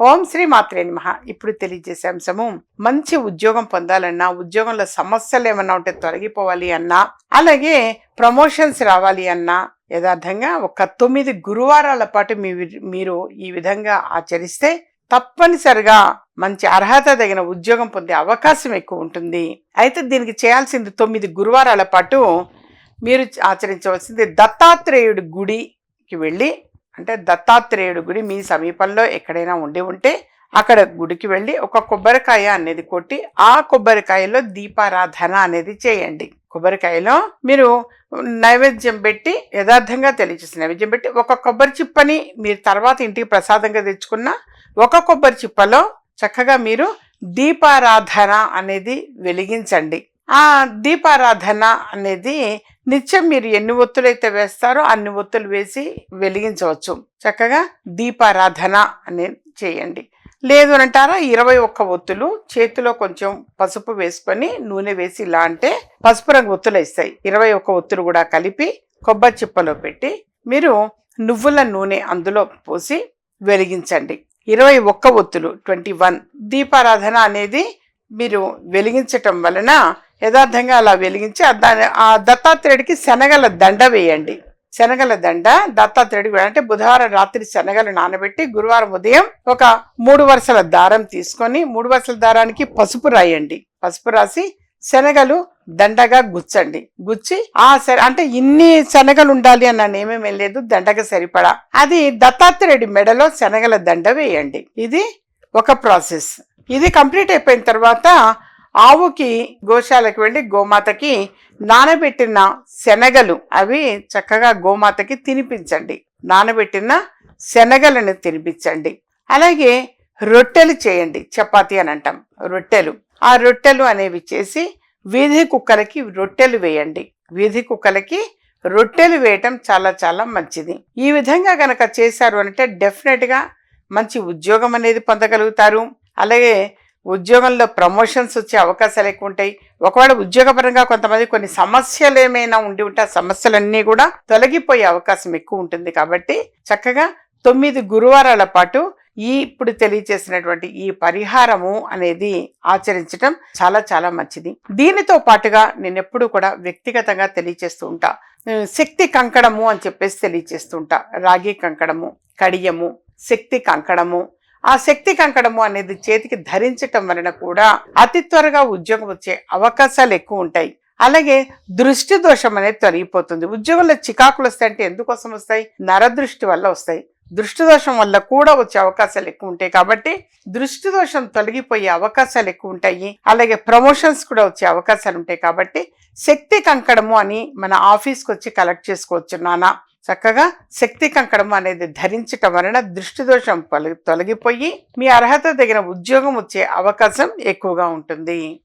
ఓం శ్రీ మాత్రే నమ. ఇప్పుడు తెలియజేసే అంశము మంచి ఉద్యోగం పొందాలన్నా ఉద్యోగంలో సమస్యలు ఏమన్నా ఉంటే తొలగిపోవాలి అన్నా అలాగే ప్రమోషన్స్ రావాలి అన్నా యథార్థంగా ఒక తొమ్మిది గురువారాల పాటు మీ మీరు ఈ విధంగా ఆచరిస్తే తప్పనిసరిగా మంచి అర్హత తగిన ఉద్యోగం పొందే అవకాశం ఎక్కువ ఉంటుంది. అయితే దీనికి చేయాల్సింది తొమ్మిది గురువారాల పాటు మీరు ఆచరించవలసింది దత్తాత్రేయుడి గుడికి వెళ్ళి అంటే దత్తాత్రేయుడు గుడి మీ సమీపంలో ఎక్కడైనా ఉండి ఉంటే అక్కడ గుడికి వెళ్ళి ఒక కొబ్బరికాయ అనేది కొట్టి ఆ కొబ్బరికాయలో దీపారాధన అనేది చేయండి. కొబ్బరికాయలో మీరు నైవేద్యం పెట్టి యథార్థంగా తెలియచేసి నైవేద్యం పెట్టి ఒక కొబ్బరి చిప్పని మీరు తర్వాత ఇంటికి ప్రసాదంగా తెచ్చుకున్న ఒక కొబ్బరి చిప్పలో చక్కగా మీరు దీపారాధన అనేది వెలిగించండి. ఆ దీపారాధన అనేది నిత్యం మీరు ఎన్ని ఒత్తులైతే వేస్తారో అన్ని ఒత్తులు వేసి వెలిగించవచ్చు. చక్కగా దీపారాధన అనేది చేయండి. లేదు అంటారా? ఇరవై ఒక్క ఒత్తులు చేతిలో కొంచెం పసుపు వేసుకొని నూనె వేసి ఇలా అంటే పసుపు రంగు ఒత్తులు ఇస్తాయి ఇరవై ఒక్క ఒత్తులు కూడా కలిపి కొబ్బరి చిప్పలో పెట్టి మీరు నువ్వుల నూనె అందులో పోసి వెలిగించండి. ఇరవై ఒక్క ఒత్తులు ట్వంటీ వన్. దీపారాధన అనేది మీరు వెలిగించటం వలన యథార్థంగా అలా వెలిగించి దాని ఆ దత్తాత్రేయుడికి శనగల దండ వేయండి. శనగల దండ దత్తాత్రేయుడికి అంటే బుధవారం రాత్రి శనగలు నానబెట్టి గురువారం ఉదయం ఒక మూడు వరుసల దారం తీసుకొని మూడు వరుసల దారానికి పసుపు రాయండి. పసుపు రాసి శనగలు దండగా గుచ్చండి. గుచ్చి ఆ సరే అంటే ఇన్ని శనగలు ఉండాలి అని నన్ను ఏమేమి లేదు దండగా సరిపడా. అది దత్తాత్రేయుడి మెడలో శనగల దండ వేయండి. ఇది ఒక ప్రాసెస్. ఇది కంప్లీట్ అయిపోయిన తర్వాత ఆవుకి గోశాలకు వెళ్ళి గోమాతకి నానబెట్టిన శనగలు అవి చక్కగా గోమాతకి తినిపించండి. నానబెట్టిన శనగలను తినిపించండి. అలాగే రొట్టెలు చేయండి చపాతి అని అంటాం రొట్టెలు. ఆ రొట్టెలు అనేవి చేసి వీధి కుక్కలకి రొట్టెలు వేయండి. వీధి కుక్కలకి రొట్టెలు వేయటం చాలా చాలా మంచిది. ఈ విధంగా గనక చేశారు అంటే డెఫినెట్గా మంచి ఉద్యోగం అనేది పొందగలుగుతారు. అలాగే ఉద్యోగంలో ప్రమోషన్స్ వచ్చే అవకాశాలు ఎక్కువ ఉంటాయి. ఒకవేళ ఉద్యోగపరంగా కొంతమంది కొన్ని సమస్యలు ఏమైనా ఉండి ఉంటే ఆ సమస్యలన్నీ కూడా తొలగిపోయే అవకాశం ఎక్కువ ఉంటుంది. కాబట్టి చక్కగా తొమ్మిది గురువారాల పాటు ఈ ఇప్పుడు తెలియజేసినటువంటి ఈ పరిహారము అనేది ఆచరించటం చాలా చాలా మంచిది. దీనితో పాటుగా నేను ఎప్పుడు కూడా వ్యక్తిగతంగా తెలియచేస్తూ ఉంటా. శక్తి కంకణము అని చెప్పేసి తెలియచేస్తూ ఉంటా. రాగి కంకణము కడియము శక్తి కంకణము ఆ శక్తి కంకణము అనేది చేతికి ధరించటం వలన కూడా అతి త్వరగా ఉద్యోగం వచ్చే అవకాశాలు ఎక్కువ ఉంటాయి. అలాగే దృష్టి దోషం అనేది తొలగిపోతుంది. ఉద్యోగంలో చికాకులు వస్తాయంటే ఎందుకోసం వస్తాయి? నరదృష్టి వల్ల వస్తాయి. దృష్టి దోషం వల్ల కూడా వచ్చే అవకాశాలు ఎక్కువ ఉంటాయి కాబట్టి దృష్టి దోషం తొలగిపోయే అవకాశాలు ఎక్కువ ఉంటాయి. అలాగే ప్రమోషన్స్ కూడా వచ్చే అవకాశాలు ఉంటాయి కాబట్టి శక్తి కంకణము అని మన ఆఫీస్కి వచ్చి కలెక్ట్ చేసుకోవచ్చు నానా చక్కగా శక్తి కంకణం అనేది ధరించటం వలన దృష్టి దోషం తొలగిపోయి మీ అర్హత తగిన ఉద్యోగం వచ్చే అవకాశం ఎక్కువగా ఉంటుంది.